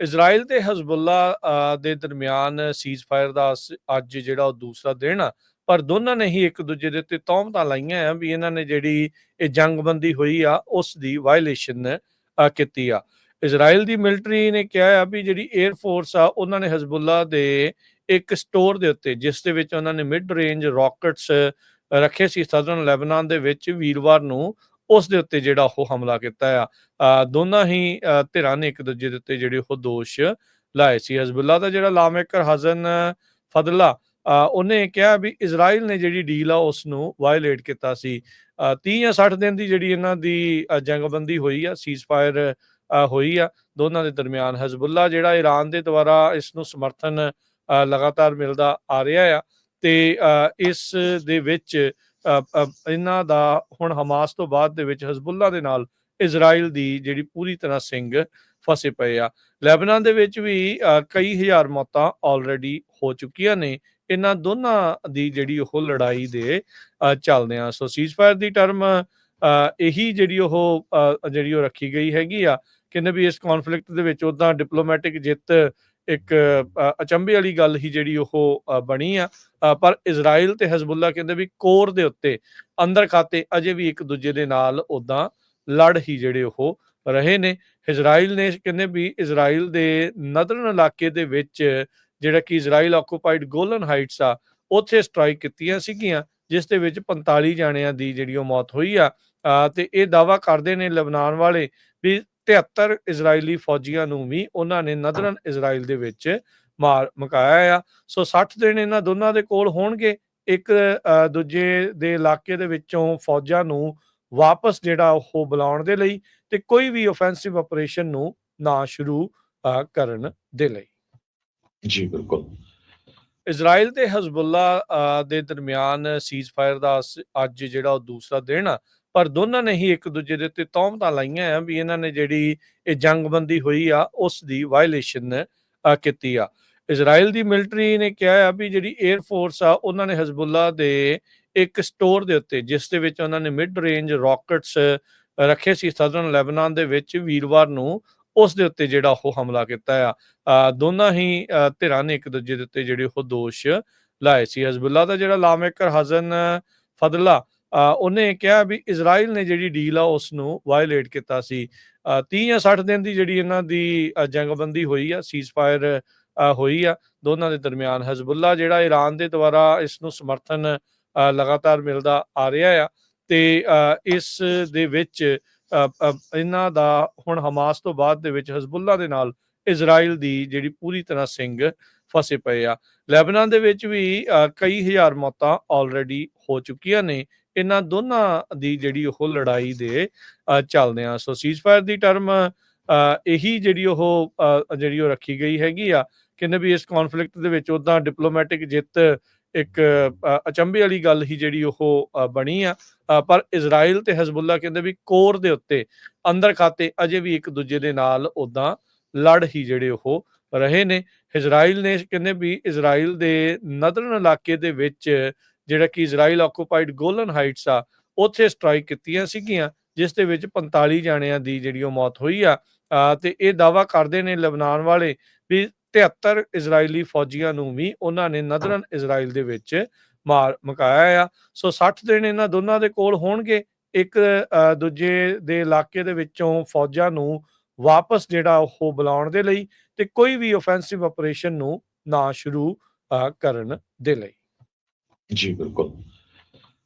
Israel ਤੇ ਹਜ਼ਬੁੱਲਾ ਦੇ ਦਰਮਿਆਨ ਸੀਜ਼ਫਾਇਰ ਦਾ ਅੱਜ ਜਿਹੜਾ ਉਹ ਦੂਸਰਾ ਦਿਨ ਆ, ਪਰ ਦੋਨਾਂ ਨੇ ਹੀ ਇੱਕ ਦੂਜੇ ਦੇ ਉੱਤੇ ਤੌਹਮਤਾਂ ਲਾਈਆਂ ਆ ਵੀ ਇਹਨਾਂ ਨੇ ਜਿਹੜੀ ਇਹ ਜੰਗਬੰਦੀ ਹੋਈ ਆ, ਉਸ ਦੀ ਵਾਇਲੇਸ਼ਨ ਕੀਤੀ ਆ। ਇਜ਼ਰਾਈਲ ਦੀ ਮਿਲਟਰੀ ਨੇ ਕਿਹਾ ਆ ਵੀ ਜਿਹੜੀ 에ਅਰ ਫੋਰਸ ਆ, ਉਹਨਾਂ ਨੇ ਹਜ਼ਬੁੱਲਾ ਦੇ ਇੱਕ ਸਟੋਰ ਦੇ ਉੱਤੇ, ਜਿਸ ਦੇ ਵਿੱਚ ਉਹਨਾਂ ਨੇ ਮਿਡ ਰੇਂਜ ਰਾਕਟਸ ਰੱਖੇ ਸੀ ਸਦਰਨ ਲੈਬਨਾਨ ਦੇ ਵਿੱਚ ਵੀਰਵਾਰ ਨੂੰ ਉਸ ਦੇ ਉੱਤੇ ਜਿਹੜਾ ਉਹ ਹਮਲਾ ਕੀਤਾ ਆ। ਦੋਨਾਂ ਹੀ ਧਿਰਾਂ ਨੇ ਇੱਕ ਦੂਜੇ ਦੇ ਉੱਤੇ ਜਿਹੜੇ ਉਹ ਦੋਸ਼ ਲਾਏ ਸੀ। ਹਜ਼ਬੁੱਲਾ ਦਾ ਜਿਹੜਾ ਲਾਮੇਕਰ ਹਜ਼ਨ ਫਦਲਾ ਉਹਨੇ ਕਿਹਾ ਵੀ ਇਜ਼ਰਾਈਲ ਨੇ ਜਿਹੜੀ ਡੀਲ ਆ ਉਸ ਨੂੰ ਵਾਇਲੇਟ ਕੀਤਾ ਸੀ। ਅ, 30 ਜਾਂ 60 ਦਿਨ ਦੀ ਜਿਹੜੀ ਇਹਨਾਂ ਦੀ ਜੰਗਬੰਦੀ ਹੋਈ ਆ ਸੀਜ਼ਫਾਇਰ ਹੋਈ ਆ ਦੋਨਾਂ ਦੇ ਦਰਮਿਆਨ। ਹਜ਼ਬੁੱਲਾ ਜਿਹੜਾ ਈਰਾਨ ਦੇ ਦੁਆਰਾ ਇਸ ਨੂੰ ਸਮਰਥਨ ਅ, ਲਗਾਤਾਰ ਮਿਲਦਾ ਆ ਰਿਹਾ ਆ ਤੇ ਅ, ਇਸ ਦੇ ਵਿੱਚ ਇਹਨਾਂ ਦਾ ਹੁਣ ਹਮਾਸ ਤੋਂ ਬਾਅਦ ਦੇ ਵਿੱਚ ਹਜ਼ਬੁੱਲਾ ਦੇ ਨਾਲ ਇਜ਼ਰਾਈਲ ਦੀ ਜਿਹੜੀ ਪੂਰੀ ਤਰ੍ਹਾਂ ਸਿੰਘ ਫਸੇ ਪਏ ਆ। ਲੈਬਨਾਨ ਦੇ ਵਿੱਚ ਵੀ ਕਈ ਹਜ਼ਾਰ ਮੌਤਾਂ ਆਲਰੇਡੀ ਹੋ ਚੁੱਕੀਆਂ ਨੇ। ਇਹਨਾਂ ਦੋਨਾਂ ਦੀ ਜਿਹੜੀ ਉਹ ਲੜਾਈ ਦੇ ਚੱਲਦੇ ਚੱਲਦਿਆਂ ਸੋ ਸੀਜ਼ਫਾਇਰ ਦੀ ਟਰਮ ਇਹੀ ਜਿਹੜੀ ਉਹ ਜਿਹੜੀ ਉਹ ਰੱਖੀ ਗਈ ਹੈਗੀ ਆ। ਕਹਿੰਦੇ ਵੀ ਇਸ ਕਨਫਲਿਕਟ ਦੇ ਵਿੱਚ ਉਦਾਂ ਡਿਪਲੋਮੈਟਿਕ ਜਿੱਤ ਇੱਕ ਅਚੰਭੇ ਵਾਲੀ ਗੱਲ ਹੀ ਜਿਹੜੀ ਉਹ ਬਣੀ ਆ। ਪਰ ਇਜ਼ਰਾਈਲ ਤੇ ਹਜ਼ਬੁੱਲਾ ਕਹਿੰਦੇ ਵੀ ਕੋਰ ਦੇ ਉੱਤੇ ਅੰਦਰ ਖਾਤੇ ਅਜੇ ਵੀ ਇੱਕ ਦੂਜੇ ਦੇ ਨਾਲ ਉਦਾਂ ਲੜ ਹੀ ਜਿਹੜੇ ਉਹ ਰਹੇ ਨੇ। ਇਜ਼ਰਾਈਲ ਨੇ ਕਹਿੰਦੇ ਵੀ ਇਜ਼ਰਾਈਲ ਦੇ ਨਦਰਨ ਇਲਾਕੇ ਦੇ ਵਿੱਚ ਜਿਹੜਾ ਕਿ ਇਜ਼ਰਾਈਲ ਆਕੂਪਾਈਡ ਗੋਲਨ ਹਾਈਟਸ ਆ ਉੱਥੇ ਸਟ੍ਰਾਈਕ ਕੀਤੀਆਂ ਸੀਗੀਆਂ ਜਿਸ ਦੇ ਵਿੱਚ 45 ਜਾਣਿਆਂ ਦੀ ਜਿਹੜੀ ਉਹ ਮੌਤ ਹੋਈ ਆ। ਅ, ਤੇ ਇਹ ਦਾਵਾ ਕਰਦੇ ਨੇ ਲਬਨਾਨ ਵਾਲੇ ਵੀ 73 ਇਜ਼ਰਾਈਲੀ ਫੌਜੀਆਂ ਨੂੰ ਵੀ ਉਹਨਾਂ ਨੇ ਨਦਰਨ ਇਜ਼ਰਾਈਲ ਦੇ ਵਿੱਚ ਮਾਰ ਮੁਕਾਇਆ ਆ। ਸੋ 60 ਦਿਨ ਇਹਨਾਂ ਦੋਨਾਂ ਦੇ ਕੋਲ ਹੋਣਗੇ। ਇੱਕ ਦੂਜੇ ਦੇ ਇਲਾਕੇ ਦੇ ਵਿੱਚੋਂ ਫੌਜਾਂ ਨੂੰ ਵਾਪਸ ਜਿਹੜਾ ਉਹ ਬੁਲਾਉਣ ਦੇ ਲਈ ਤੇ ਕੋਈ ਵੀ ਆਫੈਂਸਿਵ ਆਪਰੇਸ਼ਨ ਨੂੰ ਨਾ ਸ਼ੁਰੂ ਕਰਨ ਦੇ ਲਈ। ਜੀ ਬਿਲਕੁਲ। ਇਜ਼ਰਾਈਲ ਤੇ ਹਜ਼ਬੁੱਲਾ ਦੇ ਦਰਮਿਆਨ ਸੀਜ਼ਫਾਇਰ ਦਾ ਅੱਜ ਜਿਹੜਾ ਉਹ ਦੂਸਰਾ ਦਿਨ ਆ ਪਰ ਦੋਨਾਂ ਨੇ ਹੀ ਇੱਕ ਦੂਜੇ ਦੇ ਉੱਤੇ ਤੌਮਤਾਂ ਲਾਈਆਂ ਆ ਵੀ ਇਹਨਾਂ ਨੇ ਜਿਹੜੀ ਇਹ ਜੰਗਬੰਦੀ ਹੋਈ ਆ, ਉਸ ਦੀ ਵਾਇਲੇਸ਼ਨ ਕੀਤੀ ਆ। ਇਜ਼ਰਾਈਲ ਦੀ ਮਿਲਟਰੀ ਨੇ ਕਿਹਾ ਆ ਵੀ ਜਿਹੜੀ 에ਅਰ ਫੋਰਸ ਆ, ਉਹਨਾਂ ਨੇ ਹਜ਼ਬੁੱਲਾ ਦੇ ਇੱਕ ਸਟੋਰ ਦੇ ਉੱਤੇ, ਜਿਸ ਦੇ ਵਿੱਚ ਉਹਨਾਂ ਨੇ ਮਿਡ ਰੇਂਜ ਰਾਕਟਸ ਰੱਖੇ ਸੀ। ਸਦਰਨ ਲੈਬਨਾਨ ਦੇ ਵਿੱਚ ਵੀਰਵਾਰ ਨੂੰ ਉਸ ਦੇ ਉੱਤੇ ਜਿਹੜਾ ਉਹ ਹਮਲਾ ਕੀਤਾ ਆ। ਦੋਨਾਂ ਹੀ ਧਿਰਾਂ ਨੇ ਇੱਕ ਦੂਜੇ ਦੇ ਉੱਤੇ ਜਿਹੜੇ ਉਹ ਦੋਸ਼ ਲਾਏ ਸੀ। ਹਜ਼ਬੁੱਲਾ ਦਾ ਜਿਹੜਾ ਲਾਮੇਕਰ ਹਜ਼ਨ ਫਦਲਾ ਉਹਨੇ ਕਿਹਾ ਵੀ ਇਜ਼ਰਾਈਲ ਨੇ ਜਿਹੜੀ ਡੀਲ ਆ ਉਸ ਨੂੰ ਵਾਇਲੇਟ ਕੀਤਾ ਸੀ। ਅ, 30 ਜਾਂ 60 ਦਿਨ ਦੀ ਜਿਹੜੀ ਇਹਨਾਂ ਦੀ ਜੰਗਬੰਦੀ ਹੋਈ ਆ ਸੀਜ਼ਫਾਇਰ ਹੋਈ ਆ ਦੋਨਾਂ ਦੇ ਦਰਮਿਆਨ। ਹਜ਼ਬੁੱਲਾ ਜਿਹੜਾ ਈਰਾਨ ਦੇ ਦੁਆਰਾ ਇਸ ਨੂੰ ਸਮਰਥਨ ਲਗਾਤਾਰ ਮਿਲਦਾ ਆ ਰਿਹਾ ਆ ਤੇ ਇਸ ਦੇ ਵਿੱਚ ਇਹਨਾਂ ਦਾ ਹੁਣ ਹਮਾਸ ਤੋਂ ਬਾਅਦ ਦੇ ਵਿੱਚ ਹਜ਼ਬੁੱਲਾ ਦੇ ਨਾਲ ਇਜ਼ਰਾਈਲ ਦੀ ਜਿਹੜੀ ਪੂਰੀ ਤਰ੍ਹਾਂ ਸਿੰਘ ਫਸੇ ਪਏ ਆ। ਲੈਬਨਾਨ ਦੇ ਵਿੱਚ ਵੀ ਕਈ ਹਜ਼ਾਰ ਮੌਤਾਂ ਆਲਰੇਡੀ ਹੋ ਚੁੱਕੀਆਂ ਨੇ। ਇਹਨਾਂ ਦੋਨਾਂ ਦੀ ਜਿਹੜੀ ਉਹ ਲੜਾਈ ਦੇ ਚੱਲਦਿਆਂ ਸੋ ਸੀਜ਼ਫਾਇਰ ਦੀ ਟਰਮ ਇਹੀ ਜਿਹੜੀ ਉਹ ਜਿਹੜੀ ਉਹ ਰੱਖੀ ਗਈ ਹੈਗੀ ਆ। ਕਹਿੰਦੇ ਵੀ ਇਸ ਕਨਫਲਿਕਟ ਦੇ ਵਿੱਚ ਉਦਾਂ ਡਿਪਲੋਮੈਟਿਕ ਜਿੱਤ ਇੱਕ ਅਚੰਭੇ ਵਾਲੀ ਗੱਲ ਹੀ ਜਿਹੜੀ ਉਹ ਬਣੀ ਆ। ਪਰ ਇਜ਼ਰਾਈਲ ਤੇ ਹਜ਼ਬੁੱਲਾ ਕਹਿੰਦੇ ਵੀ ਕੋਰ ਦੇ ਉੱਤੇ ਅੰਦਰ ਖਾਤੇ ਅਜੇ ਵੀ ਇੱਕ ਦੂਜੇ ਦੇ ਨਾਲ ਉਦਾਂ ਲੜ ਹੀ ਜਿਹੜੇ ਉਹ ਰਹੇ ਨੇ। ਇਜ਼ਰਾਈਲ ਨੇ ਕਹਿੰਦੇ ਵੀ ਇਜ਼ਰਾਈਲ ਦੇ ਨਦਰਨ ਇਲਾਕੇ ਦੇ ਵਿੱਚ ਜਿਹੜਾ ਕਿ ਇਜ਼ਰਾਈਲ ਆਕੂਪਾਈਡ ਗੋਲਨ ਹਾਈਟਸ ਆ ਉੱਥੇ ਸਟ੍ਰਾਈਕ ਕੀਤੀਆਂ ਸੀਗੀਆਂ ਜਿਸ ਦੇ ਵਿੱਚ 45 ਜਾਣਿਆਂ ਦੀ ਜਿਹੜੀ ਉਹ ਮੌਤ ਹੋਈ ਆ। ਅ, ਤੇ ਇਹ ਦਾਵਾ ਕਰਦੇ ਨੇ ਲਬਨਾਨ ਵਾਲੇ ਵੀ 73 ਇਜ਼ਰਾਈਲੀ ਫੌਜੀਆਂ ਨੂੰ ਵੀ ਉਹਨਾਂ ਨੇ ਨਦਰਨ ਇਜ਼ਰਾਈਲ ਦੇ ਵਿੱਚ ਮਾਰ ਮੁਕਾਇਆ ਆ। ਸੋ 60 ਦਿਨ ਇਹਨਾਂ ਦੋਨਾਂ ਦੇ ਕੋਲ ਹੋਣਗੇ। ਇੱਕ ਦੂਜੇ ਦੇ ਇਲਾਕੇ ਦੇ ਵਿੱਚੋਂ ਫੌਜਾਂ ਨੂੰ ਵਾਪਸ ਜਿਹੜਾ ਉਹ ਬੁਲਾਉਣ ਦੇ ਲਈ ਤੇ ਕੋਈ ਵੀ ਆਫੈਂਸਿਵ ਆਪਰੇਸ਼ਨ ਨੂੰ ਨਾ ਸ਼ੁਰੂ ਅ, ਕਰਨ ਦੇ ਲਈ। ਜੀ ਬਿਲਕੁਲ।